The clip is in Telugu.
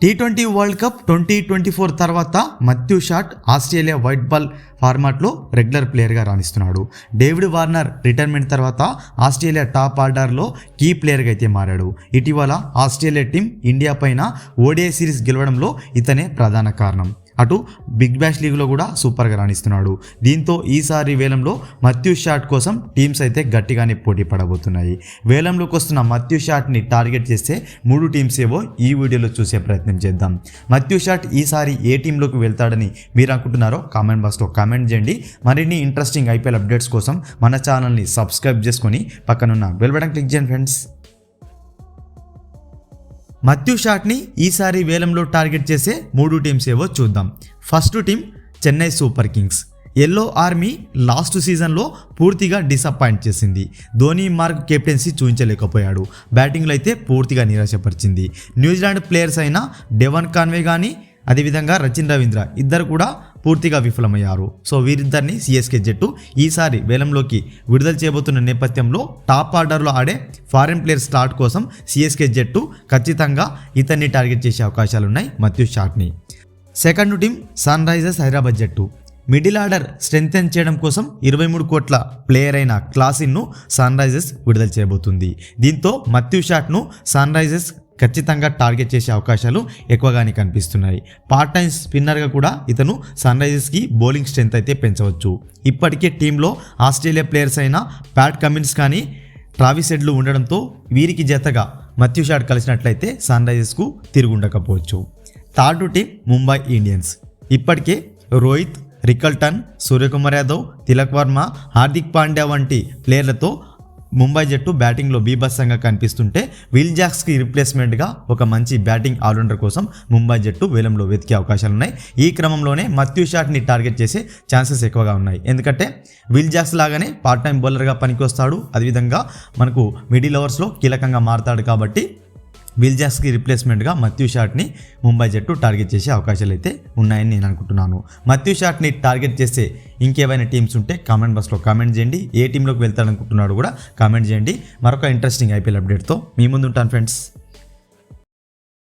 T twenty world cup twenty twenty four తర్వాత Matthew Short Australia white ball ఫార్మాట్లో రెగ్యులర్ ప్లేయర్గా రాణిస్తున్నాడు. డేవిడ్ వార్నర్ రిటైర్మెంట్ తర్వాత ఆస్ట్రేలియా టాప్ ఆర్డర్లో కీ ప్లేయర్గా అయితే మారాడు. ఇటీవల ఆస్ట్రేలియా టీం ఇండియా పైన ఓడిఐ సిరీస్ గెలవడంలో ఇతనే ప్రధాన కారణం. అటు బిగ్ బ్యాష్ లీగ్లో కూడా సూపర్గా రాణిస్తున్నాడు. దీంతో ఈసారి వేలంలో మత్యూ షాట్ కోసం టీమ్స్ అయితే గట్టిగానే పోటీ పడబోతున్నాయి. వేలంలోకి వస్తున్న మత్యూ షాట్ని టార్గెట్ చేస్తే మూడు టీమ్స్ ఏవో ఈ వీడియోలో చూసే ప్రయత్నం చేద్దాం. మత్యూ షాట్ ఈసారి ఏ టీంలోకి వెళ్తాడని మీరు అనుకుంటున్నారో కామెంట్ బాక్స్లో కామెంట్ చేయండి. మరిన్ని ఇంట్రెస్టింగ్ ఐపీఎల్ అప్డేట్స్ కోసం మన ఛానల్ని సబ్స్క్రైబ్ చేసుకొని పక్కనున్న బెల్ బటన్ క్లిక్ చేయండి ఫ్రెండ్స్. మత్యూ షాట్ని ఈసారి వేలంలో టార్గెట్ చేసే మూడు టీమ్స్ ఏవో చూద్దాం. First team Chennai Super Kings. Yellow army last సీజన్లో పూర్తిగా డిసప్పాయింట్ చేసింది. ధోని మార్క్ కెప్టెన్సీ చూపించలేకపోయాడు బ్యాటింగ్లో అయితే పూర్తిగా నిరాశపరిచింది. న్యూజిలాండ్ ప్లేయర్స్ అయిన డెవన్ కాన్వే కానీ అదేవిధంగా రచిన్ రవీంద్ర ఇద్దరు కూడా పూర్తిగా విఫలమయ్యారు. సో వీరిద్దరిని సిఎస్కే జట్టు ఈసారి వేలంలోకి విడుదల చేయబోతున్న నేపథ్యంలో టాప్ ఆర్డర్లో ఆడే ఫారెన్ ప్లేయర్ స్లాట్ కోసం సిఎస్కే జట్టు ఖచ్చితంగా ఇతన్ని టార్గెట్ చేసే అవకాశాలు ఉన్నాయి మత్యూ షాట్ని. Second team sun Risers Hyderabad జట్టు. మిడిల్ ఆర్డర్ స్ట్రెంగ్తెన్ చేయడం కోసం ఇరవై మూడు కోట్ల ప్లేయర్ అయిన క్లాసిన్ను సన్ రైజర్స్ విడుదల చేయబోతుంది. దీంతో మత్యూ షాట్ను సన్ రైజర్స్ ఖచ్చితంగా టార్గెట్ చేసే అవకాశాలు ఎక్కువగానే కనిపిస్తున్నాయి. పార్ట్ టైం స్పిన్నర్గా కూడా ఇతను సన్ రైజర్స్కి బౌలింగ్ స్ట్రెంత్ అయితే పెంచవచ్చు. ఇప్పటికే టీంలో ఆస్ట్రేలియా ప్లేయర్స్ అయిన ప్యాట్ కమిన్స్ కానీ ట్రావిసెడ్లు ఉండడంతో వీరికి జతగా మత్యుషాడ్ కలిసినట్లయితే సన్ రైజర్స్కు తిరుగుండకపోవచ్చు. Third team Mumbai Indians. ఇప్పటికే రోహిత్ రికల్టన్ సూర్యకుమార్ యాదవ్ తిలక్ వర్మ హార్దిక్ పాండ్యా వంటి ప్లేయర్లతో ముంబై జట్టు బ్యాటింగ్లో బీభత్సంగా కనిపిస్తుంటే విల్ జాక్స్కి రిప్లేస్మెంట్గా ఒక మంచి బ్యాటింగ్ ఆల్రౌండర్ కోసం ముంబై జట్టు వేలంలో వెతికే అవకాశాలు ఉన్నాయి ఈ క్రమంలోనే మత్యూ షాట్ని టార్గెట్ చేసే ఛాన్సెస్ ఎక్కువగా ఉన్నాయి. ఎందుకంటే విల్ జాక్స్ లాగానే పార్ట్ టైం బౌలర్గా పనికొస్తాడు. అదేవిధంగా మనకు మిడిల్ ఓవర్స్లో కీలకంగా మారతాడు కాబట్టి విల్జాస్కి రిప్లేస్మెంట్గా మత్యూ షాట్ని ముంబై జట్టు టార్గెట్ చేసే అవకాశాలు అయితే ఉన్నాయని నేను అనుకుంటున్నాను. మత్యూ షాట్ని టార్గెట్ చేసే ఇంకేమైనా టీమ్స్ ఉంటే కామెంట్ బాక్స్లో కామెంట్ చేయండి. ఏ టీంలోకి వెళ్తాడనుకుంటున్నాడు కూడా కామెంట్ చేయండి. మరొక ఇంట్రెస్టింగ్ ఐపీఎల్ అప్డేట్తో మీ ముందు ఉంటాను ఫ్రెండ్స్.